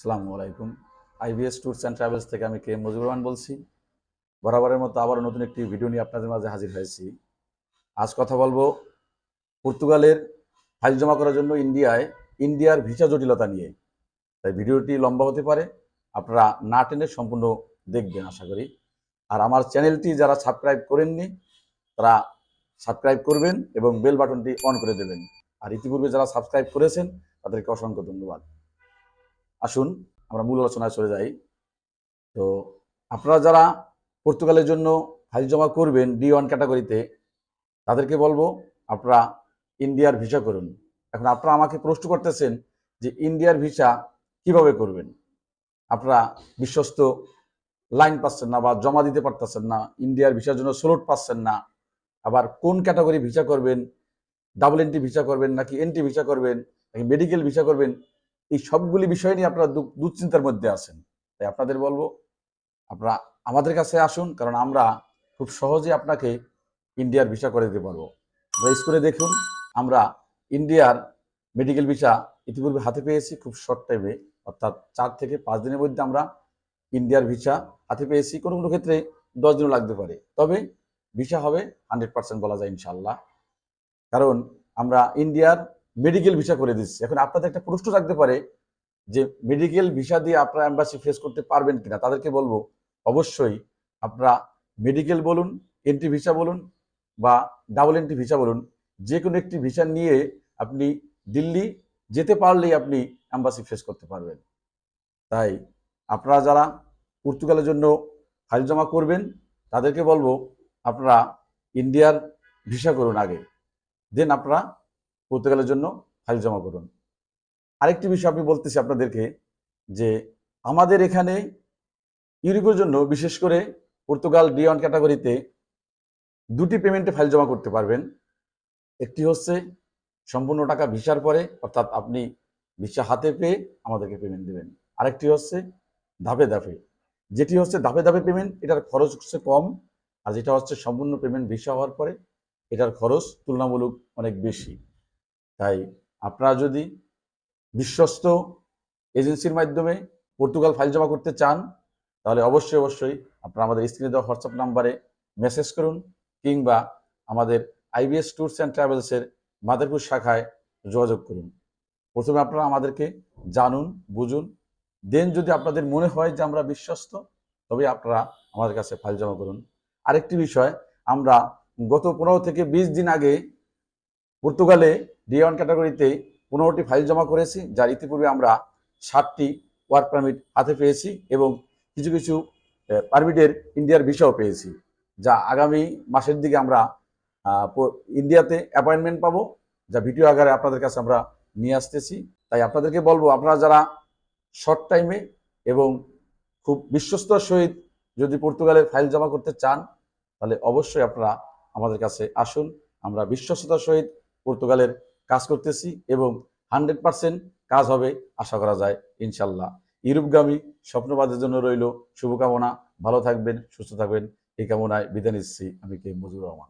আসসালামু আলাইকুম। IBS tours and travels থেকে আমি কে মুজিবুর রহমান বলছি। বরাবরের মতো আবারও নতুন একটি ভিডিও নিয়ে আপনাদের মাঝে হাজির হয়েছি। আজ কথা বলব পর্তুগালের ফাইল জমা করার জন্য ইন্ডিয়ায় ইন্ডিয়ার ভিসা জটিলতা নিয়ে। তাই ভিডিওটি লম্বা হতে পারে, আপনারা না টেনে সম্পূর্ণ দেখবেন আশা করি। আর আমার চ্যানেলটি যারা সাবস্ক্রাইব করেননি, তারা সাবস্ক্রাইব করবেন এবং বেল বাটনটি অন করে দেবেন। আর ইতিপূর্বে যারা সাবস্ক্রাইব করেছেন, তাদেরকে অসংখ্য ধন্যবাদ। আসুন, আমরা মূল আলোচনায় চলে যাই। তো আপনারা যারা পর্তুগালের জন্য ফাইল জমা করবেন ডি ওয়ান ক্যাটাগরিতে, তাদেরকে বলব আপনারা ইন্ডিয়ার ভিসা করুন। এখন আপনারা আমাকে প্রশ্ন করতেছেন যে ইন্ডিয়ার ভিসা কীভাবে করবেন? আপনারা বিশ্বস্ত লাইন পাচ্ছেন না বা জমা দিতে পারতেছেন না, ইন্ডিয়ার ভিসার জন্য স্লোট পাচ্ছেন না। আবার কোন ক্যাটাগরি ভিসা করবেন? ডাবল এন্ট্রি ভিসা করবেন নাকি এন্ট্রি ভিসা করবেন নাকি মেডিকেল ভিসা করবেন? এই সবগুলি বিষয় নিয়ে আপনারা দুশ্চিন্তার মধ্যে আছেন। তাই আপনাদের বলব, আপনারা আমাদের কাছে আসুন, কারণ আমরা খুব সহজে আপনাকে ইন্ডিয়ার ভিসা করে দিতে পারব। আপনারা করে দেখুন, আমরা ইন্ডিয়ার মেডিকেল ভিসা ইতিপূর্বে হাতে পেয়েছি খুব শর্ট টাইমে অর্থাৎ চার থেকে পাঁচ দিনের মধ্যে আমরা ইন্ডিয়ার ভিসা হাতে পেয়েছি। কোনো কোনো ক্ষেত্রে দশ দিনও লাগতে পারে। তবে ভিসা হবে হান্ড্রেড পার্সেন্ট বলা যায় ইনশাল্লাহ কারণ আমরা ইন্ডিয়ার মেডিকেল ভিসা করে দিচ্ছি। এখন আপনাদের একটা প্রশ্ন থাকতে পারে যে মেডিকেল ভিসা দিয়ে আপনারা এম্বাসি ফেস করতে পারবেন কিনা? তাদেরকে বলব, অবশ্যই আপনারা মেডিকেল বলুন এন্ট্রি ভিসা বলুন বা ডাবল এন্ট্রি ভিসা বলুন যে কোনো একটি ভিসা নিয়ে আপনি দিল্লি যেতে পারলেই আপনি এম্বাসি ফেস করতে পারবেন। তাই আপনারা যারা পর্তুগালের জন্য ফাইল জমা করবেন, তাদেরকে বলব, আপনারা ইন্ডিয়ার ভিসা করুন আগে। দেন আপনারা পর্তুগালের জন্য ফাইল জমা করুন। আরেকটি বিষয় আমি বলতেছি আপনাদেরকে যে আমাদের এখানে ইউরোপের জন্য বিশেষ করে পর্তুগাল ডি ওয়ান ক্যাটাগরিতে দুটি পেমেন্টে ফাইল জমা করতে পারবেন। একটি হচ্ছে সম্পূর্ণ টাকা ভিসার পরে, অর্থাৎ আপনি ভিসা হাতে পেয়ে আমাদেরকে পেমেন্ট দেবেন। আরেকটি হচ্ছে ধাপে ধাপে। যেটি হচ্ছে ধাপে ধাপে পেমেন্ট, এটার খরচ হচ্ছে কম আর যেটা হচ্ছে সম্পূর্ণ পেমেন্ট ভিসা হওয়ার পরে, এটার খরচ তুলনামূলক অনেক বেশি। তাই আপনারা যদি বিশ্বস্ত এজেন্সির মাধ্যমে পর্তুগাল ফাইল জমা করতে চান, তাহলে অবশ্যই অবশ্যই আপনারা আমাদের স্ক্রিনে দেওয়া হোয়াটসঅ্যাপ নাম্বারে মেসেজ করুন কিংবা আমাদের আইবিএস ট্যুরস অ্যান্ড ট্রাভেলসের মাদারপুর শাখায় যোগাযোগ করুন। প্রথমে আপনারা আমাদেরকে জানুন, বুঝুন, দেন যদি আপনাদের মনে হয় যে আমরা বিশ্বস্ত, তবে আপনারা আমাদের কাছে ফাইল জমা করুন। আরেকটি বিষয়, আমরা গত পনেরো থেকে বিশ দিন আগে পর্তুগালে ডি ওয়ান ক্যাটাগরিতে পনেরোটি ফাইল জমা করেছি, যার ইতিপূর্বে আমরা ষাটটি ওয়ার্ক পারমিট হাতে পেয়েছি এবং কিছু কিছু পারমিটের ইন্ডিয়ার ভিসাও পেয়েছি, যা আগামী মাসের দিকে আমরা ইন্ডিয়াতে অ্যাপয়েন্টমেন্ট পাবো, যা ভিডিও আকারে আপনাদের কাছে আমরা নিয়ে আসতেছি। তাই আপনাদেরকে বলব, আপনারা যারা শর্ট টাইমে এবং খুব বিশ্বস্তর সহিত যদি পর্তুগালের ফাইল জমা করতে চান, তাহলে অবশ্যই আপনারা আমাদের কাছে আসুন। আমরা বিশ্বস্ততার সহিত পর্তুগালের কাজ করতেছি এবং হান্ড্রেড পার্সেন্ট কাজ হবে আশা করা যায়, ইনশাল্লাহ। ইউরোপগামী স্বপ্নবাদের জন্য রইল শুভকামনা। ভালো থাকবেন, সুস্থ থাকবেন। এই কামনায় বিদায় নিচ্ছি। আমি কে? মুজিবুর রহমান।